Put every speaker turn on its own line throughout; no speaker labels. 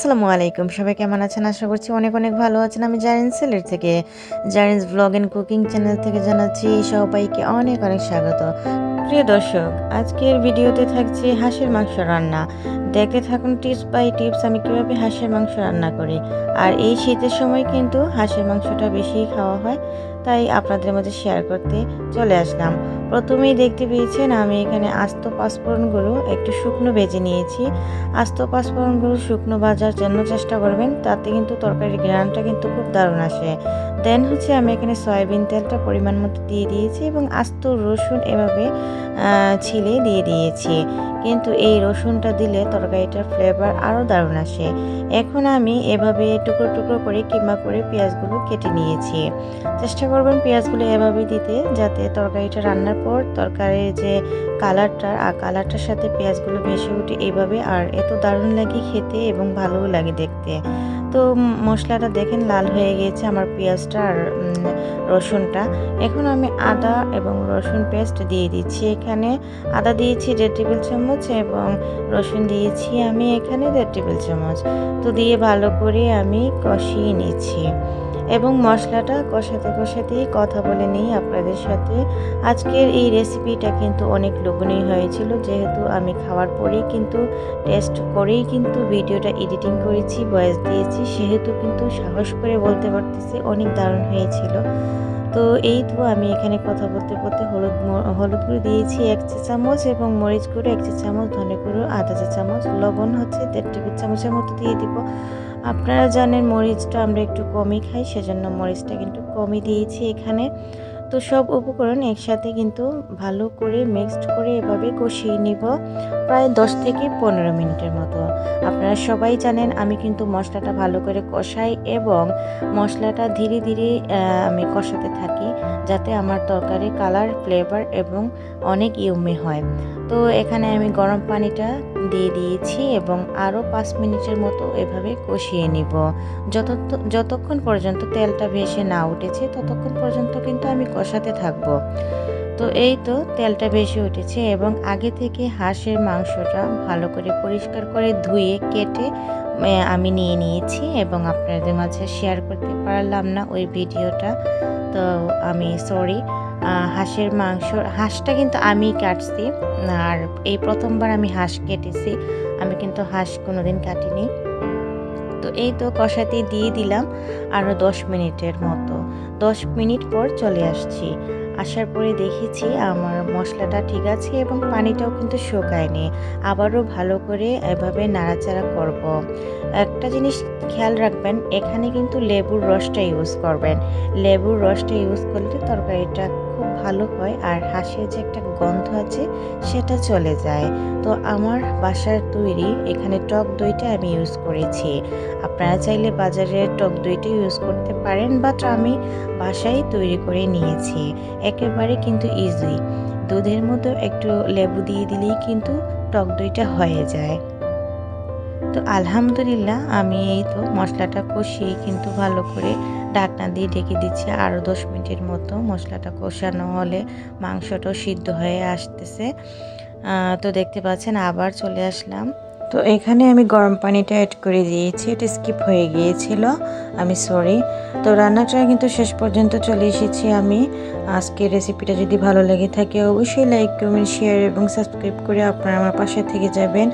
আসসালামু আলাইকুম। সবাই কেমন আছেন? আশা করছি অনেক অনেক ভালো আছেন। আমি জারিন সেলের থেকে, Zarin's blog and cooking channel থেকে জানাচ্ছি সবাইকে অনেক অনেক স্বাগত। প্রিয় দর্শক, আজকের ভিডিওতে থাকছে হাঁসের মাংস রান্না। দেখতে থাকুন টিপস বাই টিপস আমি কীভাবে হাঁসের মাংস রান্না করি। আর এই শীতের সময় কিন্তু হাঁসের মাংসটা বেশি খাওয়া হয়। তাই আপনাদের মধ্যে শেয়ার করতে চলে আসলাম। প্রথমেই দেখতে পেয়েছেন আমি এখানে আস্ত পাঁচফোড়নগুলো একটু শুকনো ভেজে নিয়েছি। আস্ত পাঁচফোড়নগুলো শুকনো ভাজার জন্য চেষ্টা করবেন, তাতে কিন্তু তরকারির গ্রানটা কিন্তু খুব দারুণ আসে। দেন হচ্ছে আমি এখানে সয়াবিন তেলটা পরিমাণ মতো দিয়ে দিয়েছি এবং আস্ত রসুন এভাবে ছিলে দিয়ে দিয়েছি। কিন্তু এই রসুনটা দিলে তরকারিটার ফ্লেভার আরও দারুণ আসে। এখন আমি এভাবে টুকরো টুকরো করে কিমা করে পেঁয়াজগুলো কেটে নিয়েছি। চেষ্টা করবেন পেঁয়াজগুলো এভাবে দিতে যাতে তরকারিটা রান্নার পর তরকারির যে কালারটা আর কালারটার সাথে পেঁয়াজগুলো ভেসে উঠে এইভাবে আর এত দারুণ লাগে খেতে এবং ভালোও লাগে দেখতে। তো মশলাটা দেখেন, লাল হয়ে গিয়েছে আমার পেঁয়াজটা আর রসুনটা। এখন আমি আদা এবং রসুন পেস্ট দিয়ে দিচ্ছি এখানে। আদা দিয়েছি দেড় টেবিল চামচ এবং রসুন দিয়েছি আমি এখানে দেড় টেবিল চামচ। তো দিয়ে ভালো করে আমি কষিয়ে নিচ্ছি। এবং মশলাটা কষাতে কষাতেই কথা বলে নিই আপনাদের সাথে। আজকের এই রেসিপিটা কিন্তু অনেক লোভনীয় হয়েছিল, যেহেতু আমি খাওয়ার পরেই কিন্তু টেস্ট করেই কিন্তু ভিডিওটা এডিটিং করেছি ভয়েস দিয়েছি, সেহেতু কিন্তু সাহস করে বলতে পারতেছি, অনেক দারুণ হয়েছিল। তো এই তো আমি এখানে কথা বলতে বলতে হলুদ হলুদ গুঁড়ো দিয়েছি এক চা চামচ এবং মরিচ গুঁড়ো, এক চা চামচ, ধনে গুঁড়ো আধা চা চামচ, লবণ হচ্ছে দেড় টেবিল চামচের মতো দিয়ে দিব। আপনারা জানেন মরিচটা আমরা একটু কমই খাই, সেজন্য মরিচটা কিন্তু কমই দিয়েছি এখানে। তো সব উপকরণ একসাথে কিন্তু ভালো করে মিক্সড করে এভাবে কষিয়ে নিব, প্রায় দশ থেকে পনেরো মিনিটের মতো। আপনারা সবাই জানেন আমি কিন্তু মশলাটা ভালো করে কষাই এবং মশলাটা ধীরে ধীরে আমি কষাতে থাকি যাতে আমার তরকারি কালার ফ্লেভার এবং অনেক ইউমি হয়। তো এখানে আমি গরম পানিটা দিয়ে দিয়েছি এবং আরও পাঁচ মিনিটের মতো এভাবে কষিয়ে নিব। যত যতক্ষণ পর্যন্ত তেলটা ভেসে না উঠেছে, ততক্ষণ পর্যন্ত কিন্তু আমি কষাতে থাকব। তো এই তো তেলটা ভেসে উঠেছে এবং আগে থেকে হাঁসের মাংসটা ভালো করে পরিষ্কার করে ধুয়ে, কেটে আমি নিয়ে নিয়েছি এবং আপনাদের মাঝে শেয়ার করতে পারলাম না ওই ভিডিওটা। তো আমি সরি। হাঁসের মাংস, হাঁসটা কিন্তু আমি কাটছি। আর এই প্রথমবার আমি হাঁস কেটেছি, আমি কিন্তু হাঁস কোনোদিন কাটিনি। তো এই তো কষাতে দিয়ে দিলাম আরও দশ মিনিটের মতো। দশ মিনিট পর চলে আসছি। আসার পরে দেখেছি আমার মশলাটা ঠিক আছে এবং পানিটাও কিন্তু শুকায়নি। আবারও ভালো করে এভাবে নাড়াচাড়া করব। একটা জিনিস খেয়াল রাখবেন, এখানে কিন্তু লেবুর রসটা ইউজ করবেন। লেবুর রসটা ইউজ করলে তরকারিটা ভালো হয় আর হাঁসের যে একটা গন্ধ আছে সেটা চলে যায়। তো আমার বাসার তৈরি এখানে টক দইটা আমি ইউজ করেছি। আপনারা চাইলে বাজারে টক দইটা ইউজ করতে পারেন বাট আমি বাসায় তৈরি করে নিয়েছি। একেবারে কিন্তু ইজি দুধের মতো একটু লেবু দিয়ে দিলেই কিন্তু টক দইটা হয়ে যায়। তো আলহামদুলিল্লাহ আমি এই তো মশলাটা কষিয়ে কিন্তু ভালো করে ডাকনা দিয়ে ঢেকে দিচ্ছি। আরও দশ মিনিটের মতো মশলাটা কষানো হলে মাংসটাও সিদ্ধ হয়ে আসতেছে। তো দেখতে পাচ্ছেন আবার চলে আসলাম। তো এখানে আমি গরম পানিটা অ্যাড করে দিয়েছি। এটা স্কিপ হয়ে গিয়েছিল। আমি সরি তো রান্নাটা কিন্তু শেষ পর্যন্ত চলে এসেছি আমি। আজকে রেসিপিটা যদি ভালো লেগে থাকে, অবশ্যই লাইক কমেন্ট শেয়ার এবং সাবস্ক্রাইব করে আপনারা আমার পাশে থেকে যাবেন।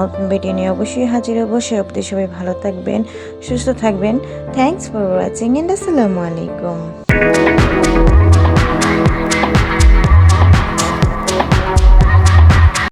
নতুন ভিডিও নিয়ে অবশ্যই হাজির হব। সে অবধি সবাই ভালো থাকবেন, সুস্থ থাকবেন। থ্যাংকস ফর ওয়াচিং এন্ড আসসালামু আলাইকুম।